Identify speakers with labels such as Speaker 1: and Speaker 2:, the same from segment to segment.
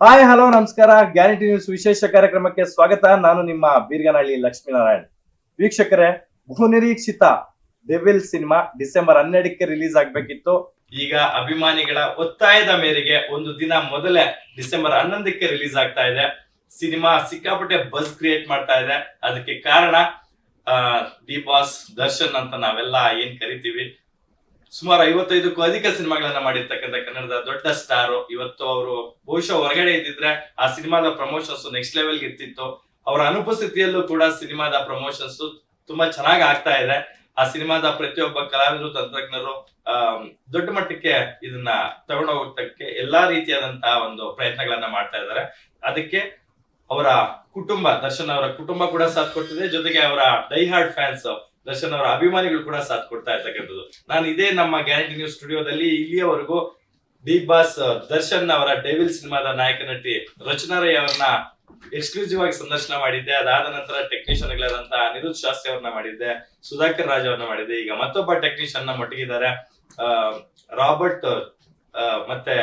Speaker 1: Hi hello ನಮಸ್ಕಾರ. Guarantee news ವಿಶೇಷ ಕಾರ್ಯಕ್ರಮಕ್ಕೆ ಸ್ವಾಗತ. ನಾನು ನಿಮ್ಮ ಬೀರ್ಗನಹಳ್ಳಿ ಲಕ್ಷ್ಮೀನಾರಾಯಣ್. ವೀಕ್ಷಕರೇ, ಬಹುನಿರೀಕ್ಷಿತ ಡೆವಿಲ್ ಸಿನಿಮಾ ಡಿಸೆಂಬರ್ ಹನ್ನೆರಡಕ್ಕೆ ರಿಲೀಸ್ ಆಗ್ಬೇಕಿತ್ತು. ಈಗ ಅಭಿಮಾನಿಗಳ ಒತ್ತಾಯದ ಮೇರೆಗೆ ಒಂದು ದಿನ ಮೊದಲೇ ಡಿಸೆಂಬರ್ ಹನ್ನೊಂದಕ್ಕೆ ರಿಲೀಸ್ ಆಗ್ತಾ ಇದೆ. ಸಿನಿಮಾ ಸಿಕ್ಕಾಪಟ್ಟೆ ಬಸ್ ಕ್ರಿಯೇಟ್ ಮಾಡ್ತಾ ಇದೆ. ಅದಕ್ಕೆ ಕಾರಣ ಡಿ ಬಾಸ್ ದರ್ಶನ್ ಅಂತ ನಾವೆಲ್ಲ ಏನ್ ಕರಿತೀವಿ? ಸುಮಾರು ಐವತ್ತೈದಕ್ಕೂ ಅಧಿಕ ಸಿನಿಮಾಗಳನ್ನ ಮಾಡಿರ್ತಕ್ಕಂಥ ಕನ್ನಡದ ದೊಡ್ಡ ಸ್ಟಾರ್. ಇವತ್ತು ಅವರು ಬಹುಶಃ ಹೊರಗಡೆ ಇದ್ದಿದ್ರೆ ಆ ಸಿನಿಮಾದ ಪ್ರಮೋಷನ್ಸ್ ನೆಕ್ಸ್ಟ್ ಲೆವೆಲ್ ಇರ್ತಿತ್ತು. ಅವರ ಅನುಪಸ್ಥಿತಿಯಲ್ಲೂ ಕೂಡ ಸಿನಿಮಾದ ಪ್ರಮೋಷನ್ಸ್ ತುಂಬಾ ಚೆನ್ನಾಗಿ ಆಗ್ತಾ ಇದೆ. ಆ ಸಿನಿಮಾದ ಪ್ರತಿಯೊಬ್ಬ ಕಲಾವಿದರು, ತಂತ್ರಜ್ಞರು ದೊಡ್ಡ ಮಟ್ಟಕ್ಕೆ ಇದನ್ನ ತಗೊಂಡೋಗಕ್ಕೆ ಎಲ್ಲಾ ರೀತಿಯಾದಂತಹ ಒಂದು ಪ್ರಯತ್ನಗಳನ್ನ ಮಾಡ್ತಾ ಇದ್ದಾರೆ. ಅದಕ್ಕೆ ಅವರ ಕುಟುಂಬ, ದರ್ಶನ್ ಅವರ ಕುಟುಂಬ ಕೂಡ ಸಾಥ್ ಕೊಟ್ಟಿದೆ. ಜೊತೆಗೆ ಅವರ ಡೈ ಹಾರ್ಡ್ ಫ್ಯಾನ್ಸ್ ದರ್ಶನ್ ಅವರ ಅಭಿಮಾನಿಗಳು ಕೂಡ ಸಾಥ್ ಕೊಡ್ತಾ ಇರ್ತಕ್ಕಂಥದ್ದು. ನಾನು ಇದೇ ನಮ್ಮ ಗ್ಯಾರಂಟಿ ನ್ಯೂಸ್ ಸ್ಟುಡಿಯೋದಲ್ಲಿ ಇಲ್ಲಿಯವರೆಗೂ ಬಿಗ್ ಬಾಸ್ ದರ್ಶನ್ ಅವರ ಡೇವಿಲ್ ಸಿನಿಮಾದ ನಾಯಕ ನಟಿ ರಚನಾ ರೈ ಅವರನ್ನ ಎಕ್ಸ್ಕ್ಲೂಸಿವ್ ಆಗಿ ಸಂದರ್ಶನ ಮಾಡಿದ್ದೆ. ಅದಾದ ನಂತರ ಟೆಕ್ನಿಷಿಯನ್ ಗಳಾದಂತಹ ಅನಿರುದ್ಧ್ ಶಾಸ್ತ್ರಿ ಅವ್ರನ್ನ ಮಾಡಿದ್ದೆ. ಸುಧಾಕರ್ ರಾಜ್ ಅವ್ರನ್ನ ಮಾಡಿದ್ದೆ. ಈಗ ಮತ್ತೊಬ್ಬ ಟೆಕ್ನಿಷಿಯನ್ನ ಮಟ್ಟಿಗಿದ್ದಾರೆ ರಾಬರ್ಟ್ ಮತ್ತೆ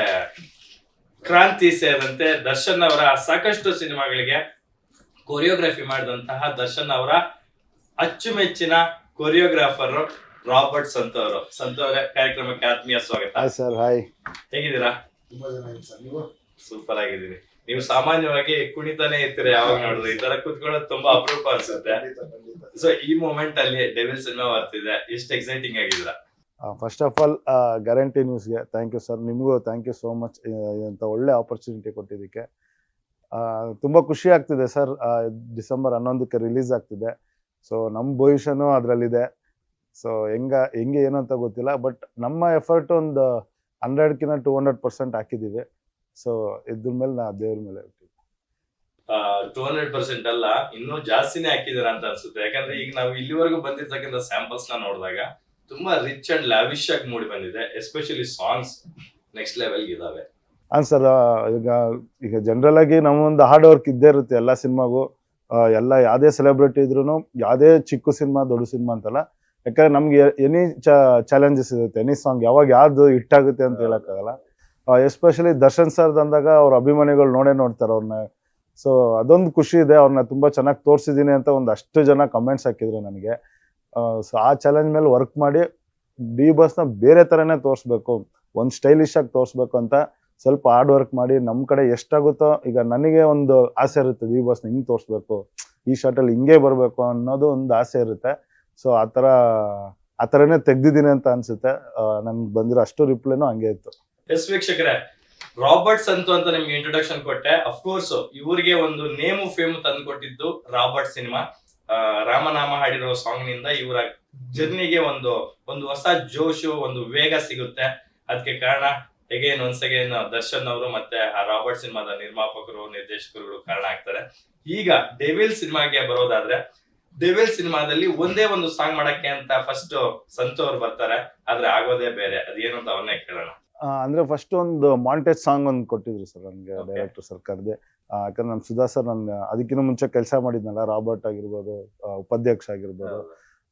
Speaker 1: ಕ್ರಾಂತಿ ಸೇರಿದಂತೆ ದರ್ಶನ್ ಅವರ ಸಾಕಷ್ಟು ಸಿನಿಮಾಗಳಿಗೆ ಕೊರಿಯೋಗ್ರಫಿ ಮಾಡಿದಂತಹ ದರ್ಶನ್ ಅವರ ಅಚ್ಚುಮೆಚ್ಚಿನ ಕೊರಿಯೋಗ್ರಾಫರ್ ರಾಬರ್ಟ್ ಸಂತ ಅವರು ಸಂತ ಅವರ ಕಾರ್ಯಕ್ರಮಕ್ಕೆ ಆತ್ಮೀಯ ಸ್ವಾಗತ.
Speaker 2: ಹಾಯ್ ಸರ್ ಹಾಯ್
Speaker 1: ಹೇಗಿದ್ದೀರಾ?
Speaker 2: ತುಂಬಾ ಜನ ಸರ್. ನೀವು?
Speaker 1: ಸೂಪರ್ ಆಗಿದ್ದೀರಿ. ನೀವು ಸಾಮಾನ್ಯವಾಗಿ ಕುಣಿತಾನೆ ಇರ್ತೀರ ಯಾವಾಗ ನೋಡಿದ್ರೆ? ಈ ತರ ಕುತ್ಕೊಳ್ಳೋದು ತುಂಬಾ ಅಪರೂಪ ಅನ್ಸುತ್ತೆ.
Speaker 2: ಖಂಡಿತ ಖಂಡಿತ.
Speaker 1: ಸೊ ಈ ಮೂಮೆಂಟ್ ಅಲ್ಲಿ ಡೆವಿಲ್ ಸಿನಿಮಾ ಬರ್ತಿದೆ. ಎಷ್ಟು ಎಕ್ಸೈಟಿಂಗ್ ಆಗಿದ್ರ
Speaker 2: ಫಸ್ಟ್ ಆಫ್ ಆಲ್ ಗ್ಯಾರಂಟಿ ನ್ಯೂಸ್ಗೆ ಥ್ಯಾಂಕ್ ಯು ಸರ್ ನಿಮಗೂ ಥ್ಯಾಂಕ್ ಯು ಸೋ ಮಚ್ ಇಂಥ ಒಳ್ಳೆ ಆಪರ್ಚುನಿಟಿ ಕೊಟ್ಟಿದ್ದಕ್ಕೆ. ತುಂಬ ತುಂಬಾ ಖುಷಿ ಆಗ್ತಿದೆ ಸರ್ ಡಿಸೆಂಬರ್ ಹನ್ನೊಂದಕ್ಕೆ ರಿಲೀಸ್ ಆಗ್ತಿದೆ. ಸೊ ನಮ್ಮ ಭವಿಷ್ಯನೂ ಅದರಲ್ಲಿದೆ. ಸೊ ಹೆಂಗ ಹೆಂಗೆ ಏನು ಅಂತ ಗೊತ್ತಿಲ್ಲ ಬಟ್ ನಮ್ಮ ಎಫರ್ಟ್ ಒಂದು ಹಂಡ್ರೆಡ್ಕಿಂತ ಟೂ ಹಂಡ್ರೆಡ್ ಪರ್ಸೆಂಟ್ ಹಾಕಿದ್ದೀವಿ ಸೊ ಇದ್ರ ಮೇಲೆ ನಾ ದೇವ್ರ ಮೇಲೆ
Speaker 1: ಟೂ ಹಂಡ್ರೆಡ್ ಪರ್ಸೆಂಟ್ ಅಲ್ಲ ಇನ್ನೂ ಜಾಸ್ತಿನೇ ಹಾಕಿದಾರ ಅಂತ ಅನ್ಸುತ್ತೆ. ಯಾಕಂದ್ರೆ ಈಗ ನಾವು ಇಲ್ಲಿವರೆಗೂ ಬಂದಿರ್ತಕ್ಕಂಥ ಸ್ಯಾಂಪಲ್ಸ್ನ ನೋಡಿದಾಗ ತುಂಬಾ ರಿಚ್ ಅಂಡ್ ಲಾವಿಶ್ ಆಗಿ ಮೂಡಿ ಬಂದಿದೆ ಎಸ್ಪೆಷಲಿ ಸಾಂಗ್ಸ್ ನೆಕ್ಸ್ಟ್ ಲೆವೆಲ್ ಇದಾವೆ.
Speaker 2: ಹಾಂ ಸರ್ ಈಗ ಈಗ ಜನರಲ್ ಆಗಿ ನಮ್ಮೊಂದು ಹಾರ್ಡ್ ವರ್ಕ್ ಇದ್ದೇ ಇರುತ್ತೆ ಎಲ್ಲ ಸಿನಿಮಾಗೂ ಎಲ್ಲ ಯಾವುದೇ ಸೆಲೆಬ್ರಿಟಿ ಇದ್ರೂ ಯಾವುದೇ ಚಿಕ್ಕ ಸಿನಿಮಾ, ದೊಡ್ಡ ಸಿನಿಮಾ ಅಂತಲ್ಲ, ಯಾಕಂದ್ರೆ ನಮ್ಗೆ ಎನಿ ಚಾಲೆಂಜಸ್ ಇರುತ್ತೆ ಎನಿ ಸಾಂಗ್ ಯಾವಾಗ ಯಾವ್ದು ಹಿಟ್ ಆಗುತ್ತೆ ಅಂತ ಹೇಳೋಕ್ಕಾಗಲ್ಲ. ಎಸ್ಪೆಷಲಿ ದರ್ಶನ್ ಸರ್ ಅಂದಾಗ ಅವ್ರ ಅಭಿಮಾನಿಗಳು ನೋಡೇ ನೋಡ್ತಾರೆ ಅವ್ರನ್ನ ಸೊ ಅದೊಂದು ಖುಷಿ ಇದೆ ಅವ್ರನ್ನ ತುಂಬಾ ಚೆನ್ನಾಗಿ ತೋರಿಸಿದ್ದೀನಿ ಅಂತ ಒಂದು ಅಷ್ಟು ಜನ ಕಮೆಂಟ್ಸ್ ಹಾಕಿದ್ರು ನನಗೆ. ಸೊ ಆ ಚಾಲೆಂಜ್ ಮೇಲೆ ವರ್ಕ್ ಮಾಡಿ ಡಿ ಬಸ್ನ ಬೇರೆ ಥರನೇ ತೋರಿಸ್ಬೇಕು, ಒಂದು ಸ್ಟೈಲಿಶ್ ಆಗಿ ತೋರಿಸ್ಬೇಕು ಅಂತ ಸ್ವಲ್ಪ ಹಾರ್ಡ್ ವರ್ಕ್ ಮಾಡಿ ನಮ್ಮ ಕಡೆ ಎಷ್ಟಾಗುತ್ತೋ ಈಗ ನನಗೆ ಒಂದು ಆಸೆ ಇರುತ್ತೆ ಈ ಬಸ್ನ ಹಿಂಗೆ ತೋರಿಸ್ಬೇಕು, ಈ ಶಾರ್ಟಲ್ಲಿ ಹಿಂಗೆ ಬರಬೇಕು ಅನ್ನೋದು ಒಂದು ಆಸೆ ಇರುತ್ತೆ. ಸೊ ಆ ಥರ, ಆ ಥರನೇ ತೆಗ್ದಿದ್ದೀನಿ ಅಂತ ಅನ್ಸುತ್ತೆ. ನನ್ಗೆ ಬಂದಿರೋ ಅಷ್ಟು ರಿಪ್ಲೈನೂ ಹಂಗೆ ಇತ್ತು.
Speaker 1: ಎಸ್ ವೀಕ್ಷಕರೇ, ರಾಬರ್ಟ್ ಸಂತು ಅಂತ ನಿಮ್ಗೆ ಇಂಟ್ರೊಡಕ್ಷನ್ ಕೊಟ್ಟೆ. ಅಫ್ಕೋರ್ಸ್ ಇವರಿಗೆ ಒಂದು ನೇಮು ಫೇಮ್ ತಂದು ಕೊಟ್ಟಿದ್ದು ರಾಬರ್ಟ್ ಸಿನಿಮಾ. ರಾಮನಾಮ ಹಾಡಿರೋ ಸಾಂಗ್ನಿಂದ ಇವರ ಜರ್ನಿಗೆ ಒಂದು ಒಂದು ಹೊಸ ಜೋಶು, ಒಂದು ವೇಗ ಸಿಗುತ್ತೆ. ಅದಕ್ಕೆ ಕಾರಣ ಹೇಗೇನ್ ಒನ್ಸ್ ಅಗೇನ್ ದರ್ಶನ್ ಅವರು ಮತ್ತೆ ಆ ರಾಬರ್ಟ್ ಸಿನಿಮಾದ ನಿರ್ಮಾಪಕರು ನಿರ್ದೇಶಕರುಗಳು ಕಾರಣ ಆಗ್ತಾರೆ. ಈಗ ಡೆವಿಲ್ ಸಿನಿಮಾಗೆ ಬರೋದಾದ್ರೆ ಡೆವಿಲ್ ಸಿನಿಮಾದಲ್ಲಿ ಒಂದೇ ಒಂದು ಸಾಂಗ್ ಮಾಡಕ್ಕೆ ಅಂತ ಫಸ್ಟ್ ಸಂತು ಅವ್ರು ಬರ್ತಾರೆ. ಆದ್ರೆ ಆಗೋದೇ ಬೇರೆ. ಅದೇನು ಅಂತ ಅವನ್ನೇ ಕೇಳೋಣ.
Speaker 2: ಅಂದ್ರೆ ಫಸ್ಟ್ ಒಂದು ಮಾಂಟೇಜ್ ಸಾಂಗ್ ಒಂದು ಕೊಟ್ಟಿದ್ರು ಸರ್ ನನಗೆ. ಡೈರೆಕ್ಟರ್ ಸರ್ ಕರೆದೆ ಯಾಕಂದ್ರೆ ನಮ್ಮ ಸುಧಾ ಸರ್ ನನ್ನ ಅದಕ್ಕಿಂತ ಮುಂಚೆ ಕೆಲಸ ಮಾಡಿದ್ನಲ್ಲ ರಾಬರ್ಟ್ ಆಗಿರ್ಬೋದು ಉಪಾಧ್ಯಕ್ಷ ಆಗಿರ್ಬೋದು.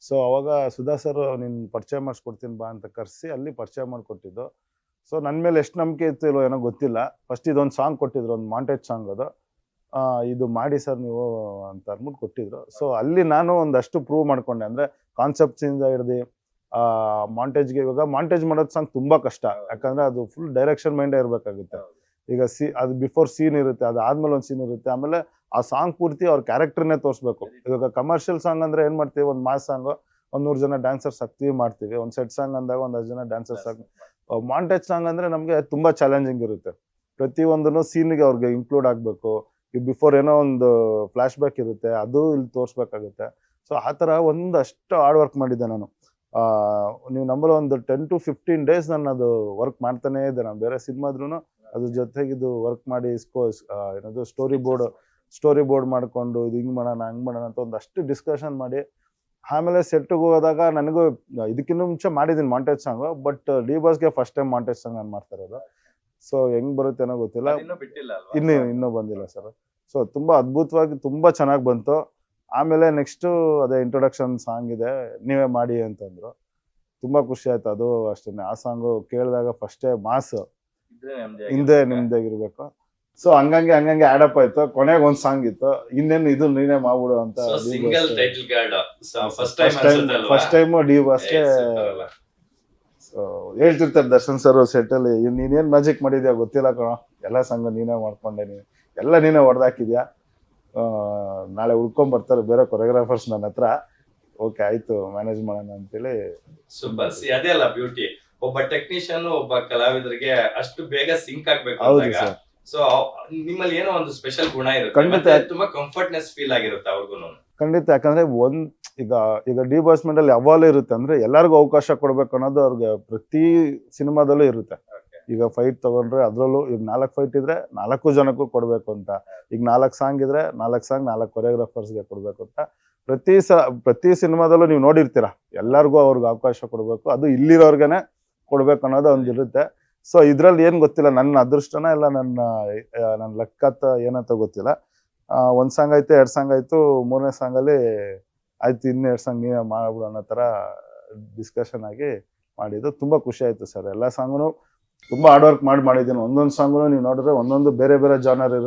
Speaker 2: ಸೊ ಅವಾಗ ಸುಧಾ ಸರ್ ನಿನ್ ಪರಿಚಯ ಮಾಡಿಸ್ಕೊಡ್ತೀನಿ ಬಾ ಅಂತ ಕರೆಸಿ ಅಲ್ಲಿ ಪರಿಚಯ ಮಾಡಿಕೊಟ್ಟಿದ್ದು. ಸೊ ನನ್ನ ಮೇಲೆ ಎಷ್ಟು ನಂಬಿಕೆ ಇತ್ತು ಇಲ್ಲೋ ಏನೋ ಗೊತ್ತಿಲ್ಲ. ಫಸ್ಟ್ ಇದೊಂದು ಸಾಂಗ್ ಕೊಟ್ಟಿದ್ರು ಒಂದು ಮಾಂಟೇಜ್ ಸಾಂಗ್ ಅದು. ಆ, ಇದು ಮಾಡಿ ಸರ್ ನೀವು ಅಂತ ಅಂದ್ಬಿಟ್ಟು ಕೊಟ್ಟಿದ್ರು. ಸೊ ಅಲ್ಲಿ ನಾನು ಒಂದಷ್ಟು ಪ್ರೂವ್ ಮಾಡ್ಕೊಂಡೆ. ಅಂದ್ರೆ ಕಾನ್ಸೆಪ್ಟ್ಸಿಂದ ಹಿಡ್ದು ಮಾಂಟೇಜ್ಗೆ ಇವಾಗ ಮಾಂಟೇಜ್ ಮಾಡೋದು ಸಾಂಗ್ ತುಂಬ ಕಷ್ಟ. ಯಾಕಂದರೆ ಅದು ಫುಲ್ ಡೈರೆಕ್ಷನ್ ಮೈಂಡೇ ಇರಬೇಕಾಗುತ್ತೆ. ಈಗ ಸಿ ಅದು ಬಿಫೋರ್ ಸೀನ್ ಇರುತ್ತೆ ಅದು ಆದ್ಮೇಲೆ ಒಂದು ಸೀನ್ ಇರುತ್ತೆ. ಆಮೇಲೆ ಆ ಸಾಂಗ್ ಪೂರ್ತಿ ಅವ್ರ ಕ್ಯಾರೆಕ್ಟರ್ನೇ ತೋರಿಸ್ಬೇಕು. ಇವಾಗ ಕಮರ್ಷಿಯಲ್ ಸಾಂಗ್ ಅಂದರೆ ಏನು ಮಾಡ್ತೀವಿ? ಒಂದು ಮಾಸ್ ಸಾಂಗು ಒಂದು ನೂರು ಜನ ಡ್ಯಾನ್ಸರ್ಸ್ ಹಾಕ್ತೀವಿ ಮಾಡ್ತೀವಿ. ಒಂದು ಸೆಟ್ ಸಾಂಗ್ ಅಂದಾಗ ಒಂದಷ್ಟು ಜನ ಡ್ಯಾನ್ಸರ್ಸ್ ಹಾಕಿ ಮಾಂಟೇಜ್ ಸಾಂಗ್ ಅಂದ್ರೆ ನಮಗೆ ತುಂಬಾ ಚಾಲೆಂಜಿಂಗ್ ಇರುತ್ತೆ. ಪ್ರತಿಯೊಂದನ್ನು ಸೀನ್ಗೆ ಅವ್ರಿಗೆ ಇನ್ಕ್ಲೂಡ್ ಆಗಬೇಕು. ಈ ಬಿಫೋರ್ ಏನೋ ಒಂದು ಫ್ಲಾಶ್ ಬ್ಯಾಕ್ ಇರುತ್ತೆ, ಅದು ಇಲ್ಲಿ ತೋರಿಸ್ಬೇಕಾಗುತ್ತೆ. ಸೊ ಆ ಥರ ಒಂದಷ್ಟು ಹಾರ್ಡ್ ವರ್ಕ್ ಮಾಡಿದ್ದೆ ನಾನು. ನೀವು ನಂಬಲ್ಲ ಒಂದು ಟೆನ್ ಟು ಫಿಫ್ಟೀನ್ ಡೇಸ್ ನಾನು ಅದು ವರ್ಕ್ ಮಾಡ್ತಾನೇ ಇದ್ದೆ. ನಾನು ಬೇರೆ ಸಿನಿಮಾದ್ರೂ ಅದ್ರ ಜೊತೆಗೆ ಇದು ವರ್ಕ್ ಮಾಡಿ ಸ್ಕೋ ಏನದು ಸ್ಟೋರಿ ಬೋರ್ಡ್ ಸ್ಟೋರಿ ಬೋರ್ಡ್ ಮಾಡ್ಕೊಂಡು ಇದು ಹಿಂಗೆ ಮಾಡೋಣ, ಹಂಗೆ ಮಾಡೋಣ ಅಂತ ಒಂದಷ್ಟು ಡಿಸ್ಕಷನ್ ಮಾಡಿ ಆಮೇಲೆ ಸೆಟ್ಗೆ ಹೋದಾಗ ನನಗೂ ಇದಕ್ಕಿಂತ ಮುಂಚೆ ಮಾಡಿದ್ದೀನಿ ಮಾಂಟೇಜ್ ಸಾಂಗ್ ಬಟ್ ಡಿ ಬಾಸ್ಗೆ ಫಸ್ಟ್ ಟೈಮ್ ಮಾಂಟೇಜ್ ಸಾಂಗ್ ನಾನು ಮಾಡ್ತಾ ಇರೋದು. ಸೊ ಹೆಂಗ್ ಬರುತ್ತೆ ಅನ್ನೋ ಗೊತ್ತಿಲ್ಲ.
Speaker 1: ಇನ್ನೂ?
Speaker 2: ಇನ್ನು ಬಂದಿಲ್ಲ ಸರ್ ಸೊ ತುಂಬಾ ಅದ್ಭುತವಾಗಿ ತುಂಬಾ ಚೆನ್ನಾಗಿ ಬಂತು. ಆಮೇಲೆ ನೆಕ್ಸ್ಟ್ ಅದೇ ಇಂಟ್ರೊಡಕ್ಷನ್ ಸಾಂಗ್ ಇದೆ ನೀವೇ ಮಾಡಿ ಅಂತಂದ್ರು. ತುಂಬಾ ಖುಷಿ ಆಯ್ತು ಅದು ಅಷ್ಟೇ ಆ ಸಾಂಗು ಕೇಳಿದಾಗ ಫಸ್ಟೇ ಮಾಸ್ ಹಿಂದೆ. ನಿಮ್ದಾಗಿರ್ಬೇಕು ಸೊ ಹಂಗಂಗೆ ಹಂಗಂಗೆ ಅಪ್ ಆಯ್ತು. ಕೊನೆಗೆ ಒಂದ್ ಸಾಂಗ್ ಇತ್ತು. ಇನ್ನೇನು ಇದು ನೀನೇ ಮಾಡ್ಬಿಡು ಅಂತ
Speaker 1: single title card first time
Speaker 2: first time D ಅಷ್ಟೇ ಸೊ ಹೇಳ್ತಿರ್ತಾರೆ ದರ್ಶನ್ ಸರ್ ಸೆಟ್ ಅಲ್ಲಿ ನೀನೇನ್ ಮ್ಯಾಜಿಕ್ ಮಾಡಿದ್ಯಾ? ಗೊತ್ತಿಲ್ಲ ಕಣ. ಎಲ್ಲ ಸಾಂಗ್ ನೀನೇ ಮಾಡ್ಕೊಂಡೆ ನೀನು. ಎಲ್ಲ ನೀನೇ ಹೊಡೆದಾಕಿದ್ಯಾ? ನಾಳೆ ಉಳ್ಕೊಂಡ್ ಬರ್ತಾರೆ ಬೇರೆ ಕೊರಿಯೋಗ್ರಾಫರ್ಸ್ ನನ್ನ ಹತ್ರ. ಓಕೆ ಆಯ್ತು ಮ್ಯಾನೇಜ್ ಮಾಡೋಣ ಅಂತೇಳಿ.
Speaker 1: ಸೂಪರ್ ಅದೇ ಅಲ್ಲ ಬ್ಯೂಟಿ ಒಬ್ಬ ಟೆಕ್ನಿಷಿಯನ್ ಒಬ್ಬ ಕಲಾವಿದರಿಗೆ ಅಷ್ಟು ಬೇಗ ಸಿಂಕ್ ಆಗ್ಬೇಕು
Speaker 2: ಹೌದು ಸರ್
Speaker 1: ಸೊ ನಿಮ್ಮಲ್ಲಿ ಏನೋ ಒಂದು ಸ್ಪೆಷಲ್ ಗುಣ ಇರುತ್ತೆ.
Speaker 2: ಖಂಡಿತ.
Speaker 1: ಮತ್ತೆ ತುಂಬಾ ಕಂಫರ್ಟ್ನೆಸ್ ಫೀಲ್ ಆಗಿರುತ್ತೆ ಅವ್ರಿಗೂ
Speaker 2: ಖಂಡಿತ. ಯಾಕಂದ್ರೆ ಒಂದ್ ಈಗ ಈಗ ಡಿ ಬಾಸ್ಮೆಂಟ್ ಅಲ್ಲಿ ಯಾವಾಗಲೂ ಇರುತ್ತೆ. ಅಂದ್ರೆ ಎಲ್ಲರಿಗೂ ಅವಕಾಶ ಕೊಡ್ಬೇಕು ಅನ್ನೋದು ಅವ್ರಿಗೆ ಪ್ರತಿ ಸಿನಿಮಾದಲ್ಲೂ ಇರುತ್ತೆ. ಈಗ ಫೈಟ್ ತಗೊಂಡ್ರೆ ಅದ್ರಲ್ಲೂ ಈಗ ನಾಲ್ಕು ಫೈಟ್ ಇದ್ರೆ ನಾಲ್ಕು ಜನಕ್ಕೂ ಕೊಡ್ಬೇಕು ಅಂತ. ಈಗ ನಾಲ್ಕು ಸಾಂಗ್ ಇದ್ರೆ ನಾಲ್ಕು ಸಾಂಗ್ ನಾಲ್ಕು ಕೊರಿಯೋಗ್ರಾಫರ್ಸ್ಗೆ ಕೊಡ್ಬೇಕು ಅಂತ. ಪ್ರತಿ ಸ ಪ್ರತಿ ಸಿನಿಮಾದಲ್ಲೂ ನೀವು ನೋಡಿರ್ತೀರ. ಎಲ್ಲರಿಗೂ ಅವ್ರಿಗೆ ಅವಕಾಶ ಕೊಡಬೇಕು. ಅದು ಇಲ್ಲಿರೋರ್ಗೆನೆ ಕೊಡ್ಬೇಕು ಅನ್ನೋದು ಒಂದು ಇರುತ್ತೆ ಸೊ ಇದ್ರಲ್ಲಿ ಏನ್ ಗೊತ್ತಿಲ್ಲ, ನನ್ನ ಅದೃಷ್ಟನ ಇಲ್ಲ, ನನ್ನ ನನ್ನ ಲೆಕ್ಕತ್ತ ಏನಂತ ಗೊತ್ತಿಲ್ಲ. ಒಂದ್ ಸಾಂಗ್ ಆಯ್ತು, ಎರಡು ಸಾಂಗ್ ಆಯ್ತು, ಮೂರನೇ ಸಾಂಗ್ ಅಲ್ಲಿ ಆಯ್ತು, ಇನ್ನು ಎರಡು ಸಾಂಗ್ ನೀವೇ ಮಾಡ್ಬಿಡು ಅನ್ನೋ ತರ ಡಿಸ್ಕಷನ್ ಆಗಿ ಮಾಡಿದ್ದು. ತುಂಬಾ ಖುಷಿ ಆಯ್ತು ಸರ್. ಎಲ್ಲಾ ಸಾಂಗ್ನು ತುಂಬಾ ಹಾರ್ಡ್ ವರ್ಕ್ ಮಾಡಿ ಮಾಡಿದ್ದೀನಿ. ಒಂದೊಂದು ಸಾಂಗ್ನು ನೀವು ನೋಡಿದ್ರೆ ಒಂದೊಂದು ಬೇರೆ ಬೇರೆ ಜಾನರ್ ಇರುತ್ತೆ.